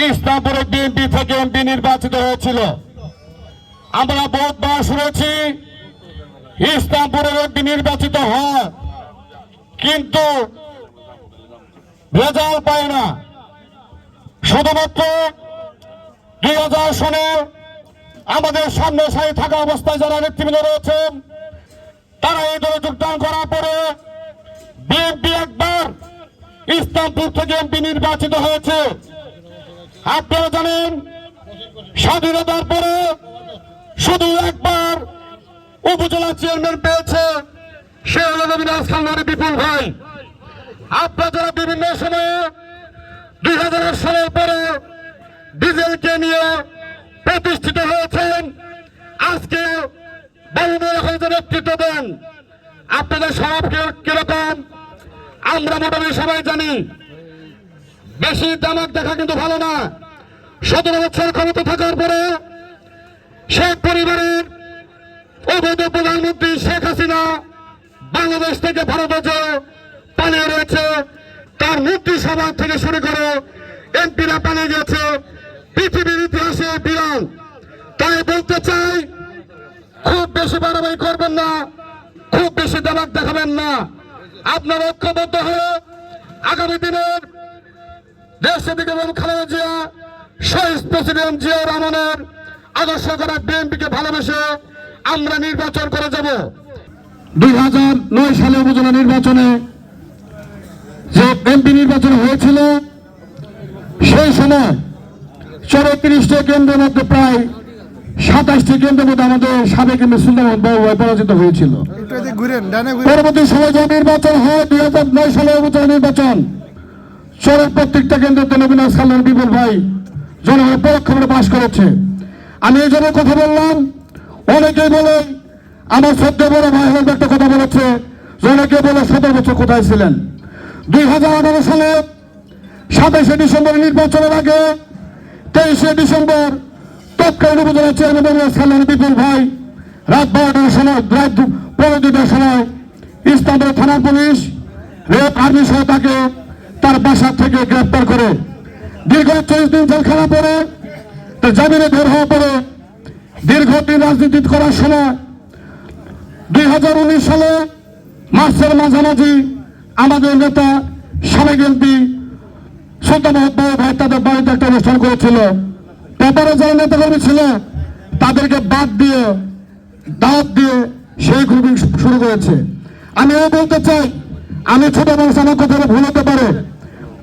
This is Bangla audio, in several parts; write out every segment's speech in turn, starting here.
ইসলামপুরে বিএনপি থেকে এমপি নির্বাচিত হয়েছিল। আমরা বহুতবার শুনেছি ইসলামপুরের এমপি নির্বাচিত হয়। কিন্তু রেজাল্ট পায় না। শুধুমাত্র দুই হাজার সনে আমাদের সামনে সারি থাকা অবস্থায় যারা নেতৃবৃন্দ রয়েছেন, তারা এই দলে যোগদান করার পরে বিএনপি একবার ইসলামপুর থেকে এমপি নির্বাচিত হয়েছে। আপনারা জানেন, স্বাধীনতার পরে শুধু একবার উপজেলা চেয়ারম্যান পেয়েছে সে হল রবীন্দ্রনাথ খান্নারি বিপুল ভাই। আপনারা যারা বিভিন্ন সময়ে দুই হাজার সালের পরে ডিজেলকে নিয়ে প্রতিষ্ঠিত হয়েছেন, আজকে নেতৃত্ব দেন। আপনাদের স্বভাব কীরকম? আমরা মোটামুটি সবাই জানি। বেশি দামাক দেখা কিন্তু ভালো না। সতেরো বছর ক্ষমতা থাকার পরে শেখ পরিবারের অবৈধ প্রধানমন্ত্রী শেখ হাসিনা বাংলাদেশ থেকে ভারতে যে পালিয়ে রয়েছে। তার মন্ত্রিসভা থেকে শুরু করে এমপিরা পালিয়ে গেছে পৃথিবীর ইতিহাসে বিরান তাই বলতে চাই, খুব বেশি বাড়াবাড়ি করবেন না, খুব বেশি দামাক দেখাবেন না। আপনার ঐক্যবদ্ধ হয়ে আগামী দিনের দেশের দিকে এবং খালেদা জিয়া শহীদ প্রেসিডেন্ট জিয়া রহমানের আদর্শ করা বিএনপিকে ভালোবেসে আমরা নির্বাচন করে যাব। দুই হাজার নয় সালে উপজেলা নির্বাচনে যে এমপি নির্বাচন হয়েছিল সেই সময় চৌত্রিশটি কেন্দ্রের মধ্যে প্রায় সাতাশটি কেন্দ্রের মধ্যে আমাদের সাবেক এমপি সুলতান আহমদ পরাজিত হয়েছিল। পরবর্তী সময় যে নির্বাচন হয় দুই হাজার নয় সালে উপজেলা নির্বাচন চরের প্রত্যেকটা কেন্দ্রতে নবীন সাল্লাম বিপুল ভাই জনগণের পরোক্ষভাবে পাশ করেছে। আমি এই জন্য কথা বললাম, অনেকেই বলে, আমার সদ্য বড় ভাই হল একটা কথা বলেছে, অনেকে বলে সতেরো বছর কোথায় ছিলেন? দুই হাজার আঠারো সালে সাতাশে ডিসেম্বর নির্বাচনের আগে তেইশে ডিসেম্বর তৎকালীন উপজেলা চেয়ারম্যান সাল্লাম বিপুল ভাই রাত বারোটার সময়, রাত পনেরো দুটার সময় ইস্তাম্বুল থানা পুলিশ রেপ আর্মি সহ তাকে তার বাসা থেকে গ্রেপ্তার করে। দীর্ঘ চল্লিশ দিন জেলখানা পরে জামিনে বের হওয়া পরে দীর্ঘদিন রাজনীতি করার সময় দুই হাজার উনিশ সালে মার্চের মাঝামাঝি আমাদের নেতা সাবেক এমপি সুলতান মহব্বত ভাই তাদের বাড়িতে একটা অনুষ্ঠান করেছিল। পেপারে যারা নেতাকর্মী ছিল, তাদেরকে বাদ দিয়ে, দাওয়াত দিয়ে সেই গ্রুপিং শুরু করেছে। আমি বলতে চাই, আমি ছোট মানুষ, আমার কথা ভুল হতে পারে।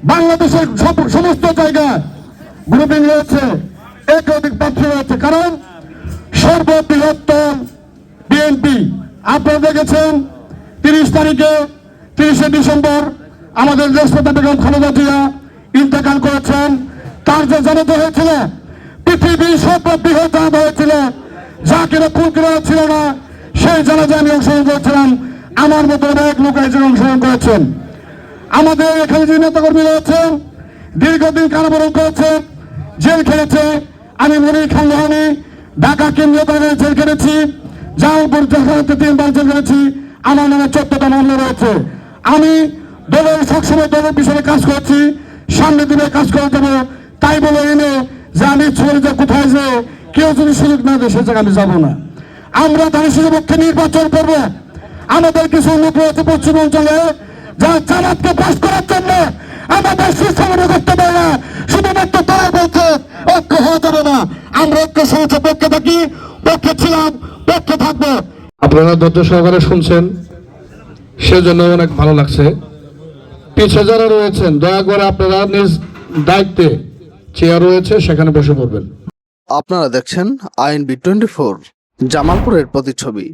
বাংলাদেশের সমস্ত জায়গায় গ্রুপিং রয়েছে। একাধিক প্রার্থী রয়েছে। কারণ সর্ববৃহত্তম বিএনপি আপনারা দেখেছেন তিরিশ তারিখে তিরিশে ডিসেম্বর আমাদের দেশনেতা বেগম খালেদা জিয়া ইন্তেকাল করেছেন। তার যে জানাতে হয়েছিল, পৃথিবীর সর্ববৃহৎ জানাতে হয়েছিল, যা কিনা কুল কিনা ছিল না, সেই জানাতে আমি অংশগ্রহণ করেছিলাম। আমার মতো অনেক লোক এসে অংশগ্রহণ করেছেন। আমাদের এখানে যে নেতাকর্মী রয়েছেন দীর্ঘদিন কারাবরণ করেছে জেল খেলেছে, আমি মনির খান লোহানি, ঢাকা কেন্দ্রীয় কারাগারে জেল খেলেছি, জামালপুর জেলখানাতে তিনবার জেল খেলেছি, আমার নামে চোদ্দটা মামলা রয়েছে। আমি দলের সবসময় দলের পিছনে কাজ করছি সামনে দিনে কাজ করে যাব তাই বলে এনে যে আমি চলে যা কোথায় যে কেউ যদি সুযোগ না দেয়, সে আমি যাব না। আমরা ধানের পক্ষে নির্বাচন করব। আমাদের কিছু লোক রয়েছে পশ্চিমাঞ্চলে যারা জামাতকে পাশ করার জন্য আমাদের সুসংগঠন করতে পারে না। শুধুমাত্র তারা বলছে ঐক্য হওয়া যাবে না। আমরা ঐক্য সহজে পক্ষে থাকি পক্ষে ছিলাম পক্ষে থাকব। আপনারা ধৈর্য সহকারে শুনছেন সেজন্য অনেক ভালো লাগছে। পিছিয়ে যারা রয়েছেন দয়া করে আপনারা নিজ দায়িত্বে চেয়ার রয়েছে সেখানে বসে পড়বেন। আপনারা দেখছেন আইএনবি টোয়েন্টি ফোর জামালপুরের প্রতিচ্ছবি।